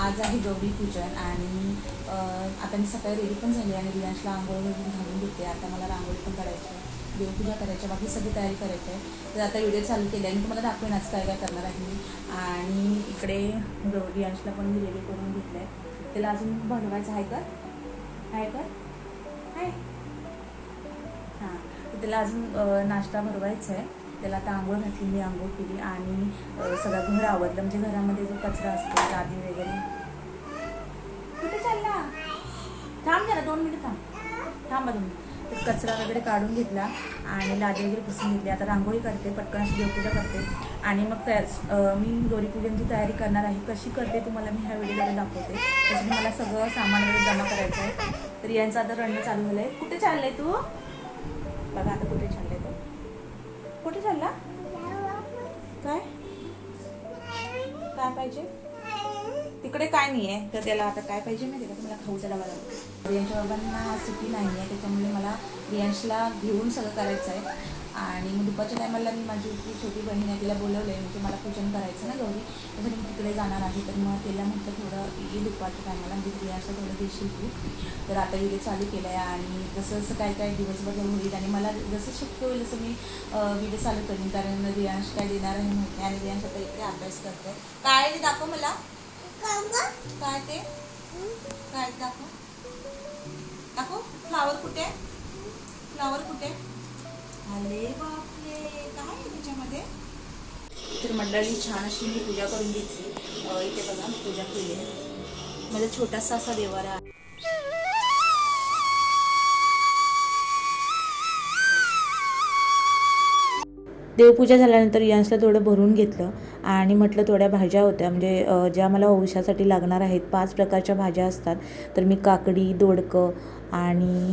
आज आहे गौरी पूजन आणि आता मी सकाळी रेडी पण झाली आणि रियांशला आंघोळ वगैरे घालून घेते आता मला रांगोळी पण करायची आहे. देवपूजा करायची बाकी सगळी तयारी करायची आहे. तर आता व्हिडिओ चालू केली आहे मी तुम्हाला दाखवेन आज काय काय करणार आहे मी. आणि इकडे गौरी अंशला पण मी रेडी करून घेतलं आहे. त्याला अजून बनवायचं आहे कर आहे कर आहे. हां. त्याला अजून नाश्ता भरवायचा आहे. त्याला आता आंघोळ घातली मी आंघोळ केली आणि सगळं घर आवडलं म्हणजे घरामध्ये जो कचरा असतो दादी वगैरे. कुठे चालला? थांब जरा दोन मिनिट थांब. थांब दोन मिनिट. तर कचरा वगैरे काढून घेतला आणि लादी वगैरे पुसून घेतली. आता रांगोळी करते पटकन अशी देवपूजा करते. आणि मग त्या मी गौरीपूजनची तयारी करणार आहे कशी करते तुम्हाला मी ह्या व्हिडिओमध्ये दाखवते. तसं मला सगळं सामान वगैरे जमा करायचं आहे तर यांचं आता रणणं चालू झालं आहे कुठे चाललं आहे तू? बघा आता कुठे चाललं कुठे चालला? काय? काय पाहिजे? तिकडे काय नाही आहे तर त्याला आता काय पाहिजे माहिती का? तुम्हाला खाऊचा डबा लागतो रियांच्या बाबांना सुट्टी नाही आहे त्याच्यामुळे मला रियांशला घेऊन सगळं करायचं आहे आणि मग दुपारच्या टायमाला मी माझी जी छोटी बहीण आहे तिला बोलवलं आहे म्हणजे मला पूजन करायचं ना गौरी त्यासाठी मी तिकडे जाणार आहे. तर मग तिला म्हटलं थोडं ये मला मी म्हणजे थोडं देशील तू. तर आता व्हिडिओ चालू केला आहे आणि जसं जसं काय काय दिवसभर होईल आणि मला जसं शक्य होईल तसं मी व्हिडिओ चालू करीन. कारण रियांश काय देणार आहे माहिती आणि रियांश आता इकडे अभ्यास करतो काय ते दाखव मला. काय ते? काय ते दाखव. दाखव. फ्लावर कुठे? फ्लावर कुठे? अरे बापरे. काय आहे त्याच्यामध्ये? तर मंडळी छान अशी मी पूजा करून घेतली. इथे बघा मी पूजा केली आहे. माझा छोटासा असा देवारा आहे. देवपूजा झाल्यानंतर यांसला थोडं भरून घेतलं आणि म्हटलं थोड्या भाज्या होत्या. म्हणजे ज्या मला औषधासाठी लागणार आहेत पाच प्रकारच्या भाज्या असतात. तर मी काकडी दोडकं आणि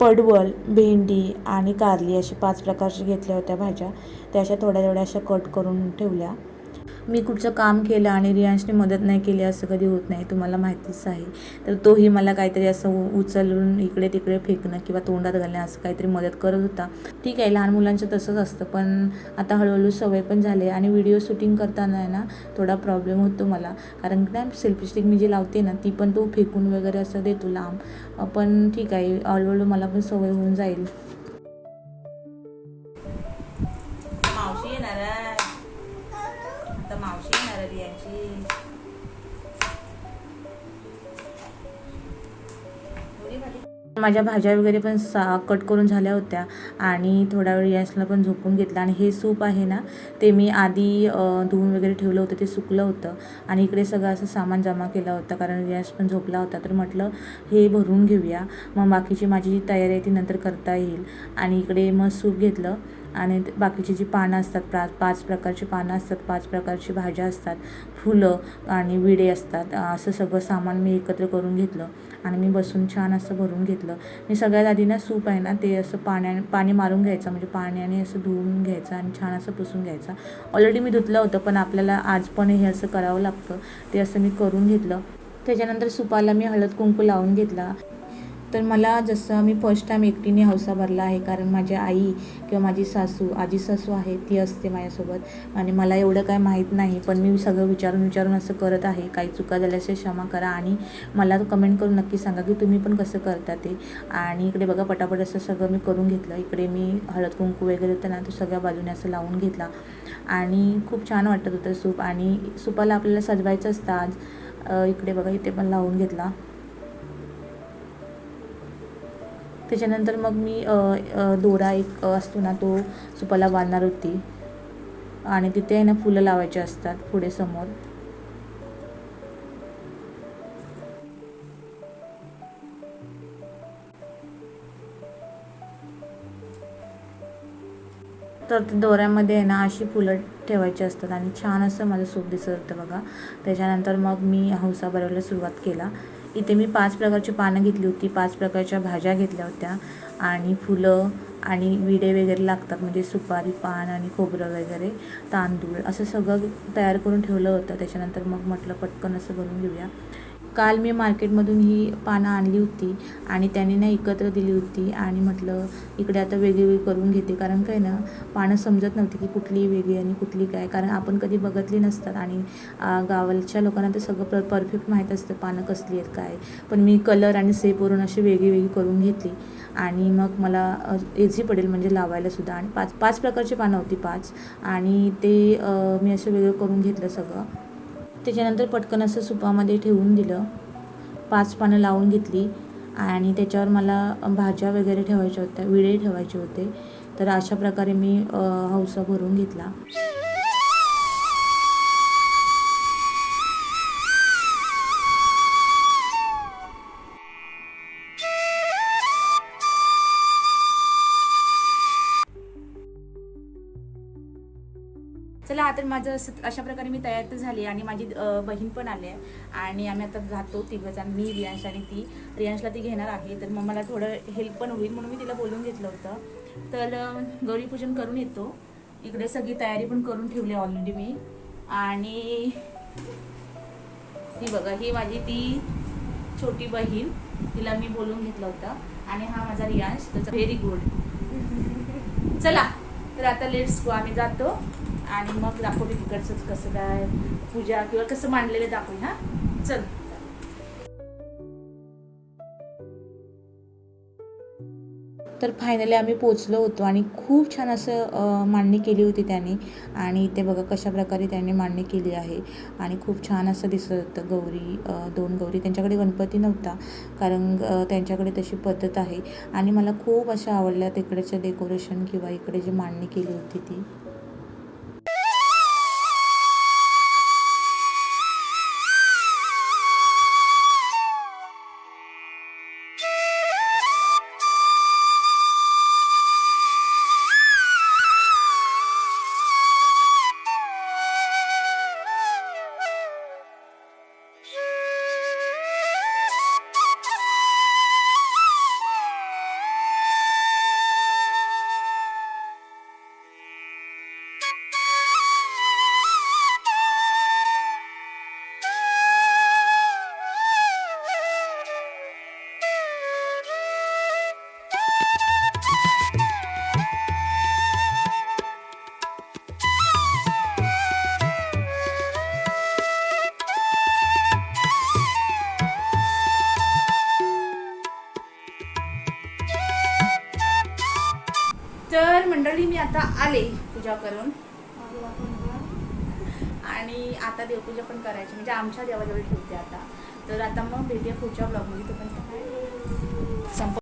पडवल भेंडी आणि कारली अशी पाच प्रकारच्या घेतल्या होत्या भाज्या. त्या अशा थोड्या थोड्या अशा कट करून ठेवल्या. मी कुठचं काम केलं आणि रियांशने मदत नाही केली असं कधी होत नाही तुम्हाला माहितीच आहे. तर तोही मला काहीतरी असं उचलून इकडे तिकडे फेकणं किंवा तोंडात घालणं असं काहीतरी मदत करत होता. ठीक आहे लहान मुलांचं तसंच असतं पण आता हळूहळू सवय पण झाली आहे आणि व्हिडिओ शूटिंग करताना आहे ना थोडा प्रॉब्लेम होतो मला. कारण की ना सेल्फी स्टिक मी जी लावते ना ती पण तो फेकून वगैरे असं देतो लांब. पण ठीक आहे हळूहळू मला पण सवय होऊन जाईल. माझ्या भाज्या वगैरे पण सा कट करून झाल्या होत्या आणि थोडा वेळ रियांशला पण झोपून घेतला. आणि हे सूप आहे ना ते मी आधी धुवून वगैरे ठेवलं होतं ते सुकलं होतं. आणि इकडे सगळं असं सामान जमा केलं होतं कारण रियांश पण झोपला होता. तर म्हटलं हे भरून घेऊया. मग बाकीची माझी जी तयारी आहे ती नंतर करता येईल. आणि इकडे मग सूप घेतलं. आणि बाकीची जी पानं असतात प्रा पाच प्रकारची पानं असतात पाच प्रकारची भाज्या असतात फुलं आणि विडे असतात असं सगळं सामान मी एकत्र करून घेतलं. आणि मी बसून छान असं भरून घेतलं. मी सगळ्यात आधी ना सूप आहे ना ते असं पाण्याने पाणी मारून घ्यायचं. म्हणजे पाण्याने असं धुवून घ्यायचं आणि छान असं पुसून घ्यायचं. ऑलरेडी मी धुतलं होतं पण आपल्याला आज पण हे असं करावं लागतं. ते असं मी करून घेतलं. त्याच्यानंतर सुपाला मी हळद कुंकू लावून घेतला. तर मला जसं मी फर्स्ट टाईम एकटीने हौसा भरला आहे कारण माझी आई किंवा माझी सासू आजी सासू आहे ती असते माझ्यासोबत. आणि मला एवढं काय माहीत नाही पण मी सगळं विचारून विचारून असं करत आहे. काही चुका झाल्यास क्षमा करा आणि मला कमेंट करून नक्की सांगा की तुम्ही पण कसं करता ते. आणि इकडे बघा पटापट असं सगळं मी करून घेतलं. इकडे मी हळद कुंकू वगैरे होतं ना तो सगळ्या बाजूने असं लावून घेतला. आणि खूप छान वाटत होतं सूप. आणि सुपाला आपल्याला सजवायचं असतं आज. इकडे बघा इथे पण लावून घेतला. त्याच्यानंतर मग मी दोरा एक असतो ना तो सुपाला बांधणार होती. आणि तिथे आहे ना फुलं लावायची असतात पुढे समोर. तर ते दोऱ्यामध्ये आहे ना अशी फुलं ठेवायची असतात. आणि छान असं माझं सूप दिसत होतं बघा. त्याच्यानंतर मग मी हौसा भरायला सुरुवात केला. इथे मी पाच प्रकारची पानं घेतली होती. पाच प्रकारच्या भाज्या घेतल्या होत्या. आणि फुलं आणि विडे वगैरे लागतात म्हणजे सुपारी पान आणि खोबरं वगैरे तांदूळ असं सगळं तयार करून ठेवलं होतं. त्याच्यानंतर मग म्हटलं पटकन असं बनवून घेऊया. काल मी मार्केटमधून ही पानं आणली होती आणि त्याने ना एकत्र दिली होती आणि म्हटलं इकडे आता वेगळी वेगळी करून घेते. कारण काय ना पानं समजत नव्हती की कुठली वेगळी आणि कुठली काय. कारण आपण कधी बघितली नसतात आणि गावाच्या लोकांना तर सगळं पर परफेक्ट माहीत असतं पानं कसली आहेत काय. पण मी कलर आणि सेपवरून अशी वेगळी वेगळी करून घेतली. आणि मग मला इझी पडेल म्हणजे लावायला सुद्धा. आणि पाच पाच प्रकारची पानं होती पाच. आणि ते मी असं वेगळं करून घेतलं सगळं. त्याच्यानंतर पटकन असं सुपामध्ये ठेवून दिलं. पाच पानं लावून घेतली आणि त्याच्यावर मला भाज्या वगैरे ठेवायच्या होत्या विडे ठेवायचे होते. तर अशा प्रकारे मी हौसा भरून घेतला. चला आता माझं असं अशा प्रकारे मी तयार तर झाली आणि माझी बहीण पण आली आहे. आणि आम्ही आता जातो तिघंजण मी रियांश आणि ती. रियांशला ती घेणार आहे. तर मग मला थोडं हेल्प पण होईल म्हणून मी तिला बोलून घेतलं होतं. तर गौरीपूजन करून येतो. इकडे सगळी तयारी पण करून ठेवली ऑलरेडी मी. आणि ही बघा ही माझी ती छोटी बहीण तिला मी बोलून घेतलं होतं. आणि हा माझा रियांश त्याचा व्हेरी गुड चला तर आता लेट्स गो आम्ही जातो. आणि मग दाखवते तिकडचं कसं काय पूजा किंवा कसं मांडलेलं दाखवू हा? चल. तर फायनली आम्ही पोचलो होतो आणि खूप छान असं मांडणी केली होती त्याने. आणि ते बघा कशा प्रकारे त्यांनी मांडणी केली आहे. आणि खूप छान असं दिसत होतं गौरी दोन गौरी. त्यांच्याकडे गणपती नव्हता कारण त्यांच्याकडे तशी पद्धत आहे. आणि मला खूप अशा आवडल्या तिकडचं डेकोरेशन किंवा इकडे जी मांडणी केली होती ती. तर मंडळी मी आता आले पूजा करून. आणि आता देवपूजा पण करायची म्हणजे आमच्या देवाजवळ ठेवते आता. तर आता मग भेटूया पुढच्या ब्लॉगमध्ये तो पण संप